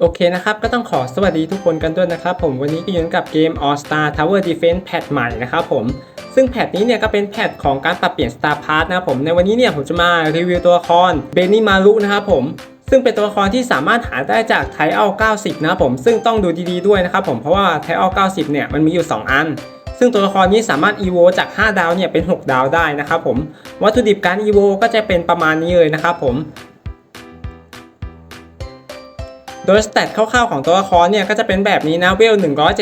โอเคนะครับ ก็ต้องขอสวัสดีทุกคนกันด้วยนะครับ ผมวันนี้ก็อยู่กับเกม All Star Tower Defense แพทใหม่นะครับผมซึ่งแพทนี้เนี่ยก็เป็นแพทของการปรับเปลี่ยน Star Pass นะครับผมในวันนี้เนี่ยผมจะมารีวิวตัวละครเบนนี่มารุนะครับผมซึ่งเป็นตัวละครที่สามารถหาได้จากไทอัล90 นะครับผมซึ่งต้องดูดีๆด้วยนะครับผมเพราะว่าไทอัล90 เนี่ยมันมีอยู่ 2 อันซึ่งตัวละครนี้สามารถ EVO จาก 5 ดาวเนี่ยเป็น 6 ดาวได้นะครับผมวัตถุดิบการ EVO ก็จะเป็นประมาณนี้เลยนะครับผม โดยสเตตคร่าวๆของตัวละครเนี่ยก็จะเป็นแบบนี้นะเวล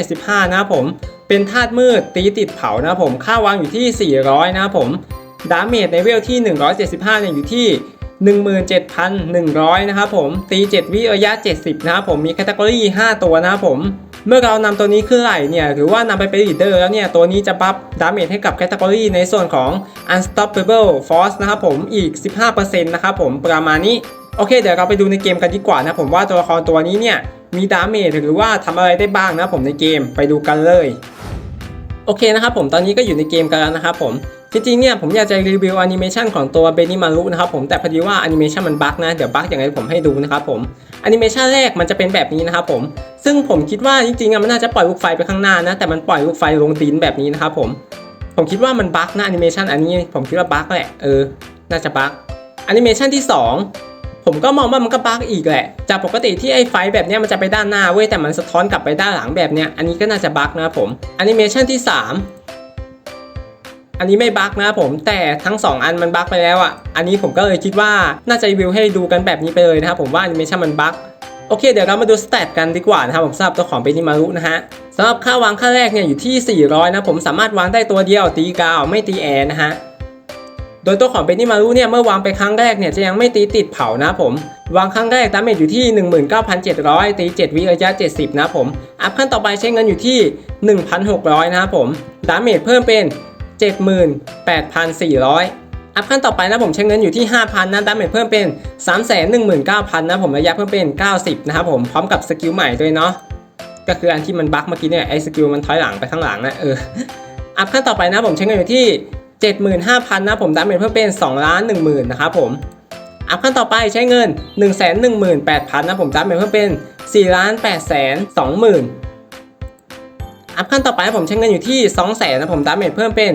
175 นะครับผม เป็นธาตุมืดตีติดเผานะผม ค่าวางอยู่ที่ 400 นะผม ดาเมจในเวลที่ 175 เนี่ยอยู่ที่17,100 นะครับผม ตี 7 วิระยะ 70 นะครับผม มีแคตตากรี5 ตัวนะครับผม เมื่อเรานำตัวนี้ขึ้นไหลเนี่ย หรือว่านำไปเป็นลีดเดอร์แล้วเนี่ย ตัวนี้จะบัฟดาเมจให้กับแคตตากรีในส่วนของ unstoppable force นะครับผม อีก 15%นะครับผม ประมาณนี้ โอเคเดี๋ยวเราไปดูในเกมกันดีกว่านะผมว่าตัวละครตัวนี้เนี่ยมีดาเมจหรือว่าทำอะไรได้บ้างนะผมในเกมไปดูกันเลยโอเคนะครับผมตอนนี้ก็อยู่ในเกมกันแล้วนะครับผมจริงๆเนี่ยผมอยากจะรีวิวแอนิเมชันของตัวเบนิมารุนะครับผมแต่พอดีว่าแอนิเมชันมันบั๊กนะเดี๋ยวบั๊กอย่างไรผมให้ดูนะครับผมแอนิเมชันแรกมันจะเป็นแบบนี้นะครับผมซึ่งผมคิดว่าจริงๆอะมันน่าจะปล่อยลูกไฟไปข้างหน้านะแต่มันปล่อยลูกไฟลงดินแบบนี้นะครับผมผมคิดว่ามันบั๊กนะแอนิเมชันอันนี้ผมคิดว่าบั๊กแหละเออน่าจะบั๊กแอนิเมชันที่สอง ผมก็มองว่ามันก็บั๊กอีกแหละ จากปกติที่ไอ้ไฟแบบเนี้ยมันจะไปด้านหน้าเว้ยแต่มันสะท้อนกลับไปด้านหลังแบบเนี้ยอันนี้ก็น่าจะบั๊กนะครับผมแอนิเมชันที่สามอันนี้ไม่บั๊กนะครับผมแต่ทั้ง 2 อันมันบั๊กไปแล้วอะอันนี้ผมก็เลยคิดว่าน่าจะรีวิวให้ดูกันแบบนี้ไปเลยนะครับผมว่าแอนิเมชันมันบั๊กโอเค เดี๋ยวเรามาดูสเตตกันดีกว่านะครับผมสำหรับตัวของเบนิมารุนะฮะสำหรับค่าวางค่าแรกเนี่ยอยู่ที่ 400 นะผมสามารถวางได้ตัวเดียวตีกาวไม่ตีแอร์นะฮะ โดยตัวของเบนิมารุเนี่ยเมื่อวางไปครั้งแรกเนี่ยจะยังไม่ตีติดเผานะผม วางครั้งแรกดาเมจอยู่ที่ 19,700 ตี 7 วิระยะ 70 นะผม อัพขั้นต่อไปใช้เงินอยู่ที่ 1,600 นะครับผม ดาเมจเพิ่มเป็น 78,400อัพขั้นต่อไปนะผมใช้เงินอยู่ที่ 5,000นะดาเมจเพิ่มเป็น 319,000นะผมระยะเพิ่มเป็น 90 นะครับผมพร้อมกับสกิลใหม่ด้วยเนาะก็คืออันที่มันบั๊กเมื่อกี้เนี่ยไอ้สกิลมันถอยหลังไปข้างหลังนะเอออัพขั้นต่อไปนะผมใช้เงินอยู่ที่ 75,000นะผมดาเมจเพิ่มเป็น2ล้าน10,000นะครับผมอัพขั้นต่อไปใช้เงิน 118,000นะผมดาเมจเพิ่มเป็น4ล้าน8แสน20,000อัพขั้นต่อไปผมใช้เงินอยู่ที่ 2 0 0แสนนะผมดาเมจเพิ่มเป็น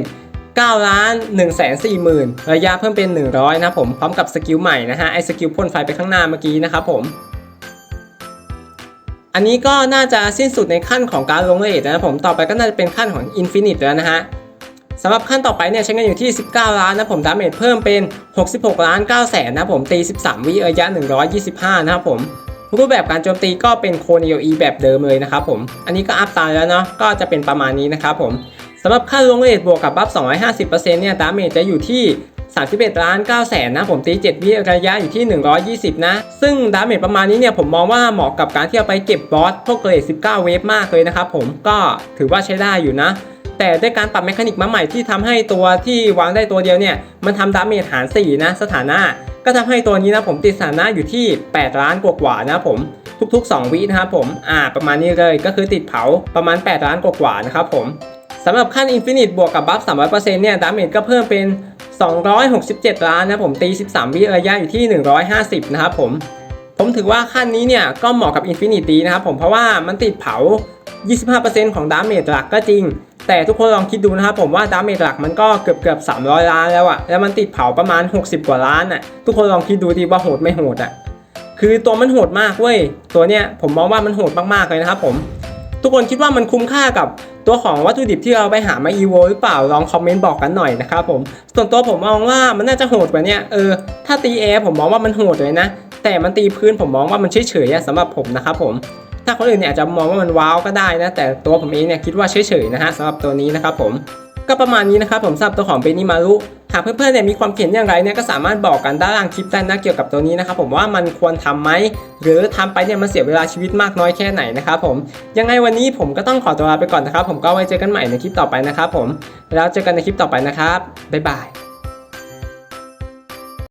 9ล้าน1แสน4หมื่นระยะเพิ่มเป็น 100 นะผมพร้อมกับสกิลใหม่นะฮะไอสกิลพ่นไฟไปข้างหน้าเมื่อกี้นะครับผม อันนี้ก็น่าจะสิ้นสุดในขั้นของการลงเลทนะผมต่อไปก็น่าจะเป็นขั้นของ Infinite แล้วนะฮะ สำหรับขั้นต่อไปเนี่ยใช้เงินอยู่ที่ 19 ล้านนะผมดาเมจเพิ่มเป็น 66 ล้าน9แสนนะผมตี 13 วิระยะ 125 นะครับผมรูปแบบการโจมตีก็เป็นโคเนโออีแบบเดิมเลยนะครับผม อันนี้ก็อัพตามแล้วเนาะ ก็จะเป็นประมาณนี้นะครับผมสำหรับค่าลงเลทบวกกับบัฟ 250%เนี่ยดาเมจจะอยู่ที่ 31 ล้าน9แสนนะ ผมตี 7 วิระยะอยู่ที่ 120 นะ ซึ่งดาเมจประมาณนี้เนี่ยผมมองว่าเหมาะกับการที่เอาไปเก็บบอสพวกเกรด19 เวฟมากเลยนะครับผม ก็ถือว่าใช้ได้อยู่นะ แต่ด้วยการปรับแมคานิกมาใหม่ที่ทำให้ตัวที่วางได้ตัวเดียวเนี่ย มันทำดาเมจหาร 4 นะ สถานะ ก็ทำให้ตัวนี้นะผมติดสถานะอยู่ที่ 8 ล้านกว่าๆนะผมทุกๆ 2 วินะครับผมอ่าประมาณนี้เลยก็คือติดเผาประมาณ 8 ล้านกว่าๆนะครับผมสำหรับขั้น Infinite บวกกับบัฟ 300%เนี่ยดาเมจก็เพิ่มเป็น 267 ล้านนะผมตี 13 วิระยะอยู่ที่ 150 นะครับผมผมถือว่าขั้นนี้เนี่ยก็เหมาะกับ Infinite ดีนะครับผมเพราะว่ามันติดเผา 25%ของดาเมจหลักก็จริง แต่ทุกคนลองคิดดูนะครับผมว่าดาเมจหลักมันก็เกือบเกือบ300 ล้านแล้วอะแล้วมันติดเผาประมาณ 60 กว่าล้านอะทุกคนลองคิดดูดีว่าโหดไม่โหดอะคือตัวมันโหดมากเว้ยตัวเนี้ยผมมองว่ามันโหดมากๆเลยนะครับผม ทุกคนคิดว่ามันคุ้มค่ากับตัวของวัตถุดิบที่เราไปหามา EVO หรือเปล่าลองคอมเมนต์บอกกันหน่อยนะครับผมส่วนตัวผมมองว่ามันน่าจะโหดกว่าเนี้ยเออถ้าตีแอร์ผมมองว่ามันโหดเลยนะแต่มันตีพื้นผมมองว่ามันเฉยๆสำหรับผมนะครับผม ถ้าคนอื่นเนี่ยอาจจะมองว่ามันว้าวก็ได้นะ แต่ตัวผมเองเนี่ยคิดว่าเฉยๆนะฮะสำหรับตัวนี้นะครับผมก็ประมาณนี้นะครับผมสำหรับตัวของเบนิมารุหากเพื่อนๆเนี่ยมีความเห็นอย่างไรเนี่ยก็สามารถบอกกันด้านล่างคลิปได้นะเกี่ยวกับตัวนี้นะครับผมว่ามันควรทำไหมหรือทำไปเนี่ยมันเสียเวลาชีวิตมากน้อยแค่ไหนนะครับผมยังไงวันนี้ผมก็ต้องขอตัวลาไปก่อนนะครับผมก็ไว้เจอกันใหม่ในคลิปต่อไปนะครับผมแล้วเจอกันในคลิปต่อไปนะครับบ๊ายบาย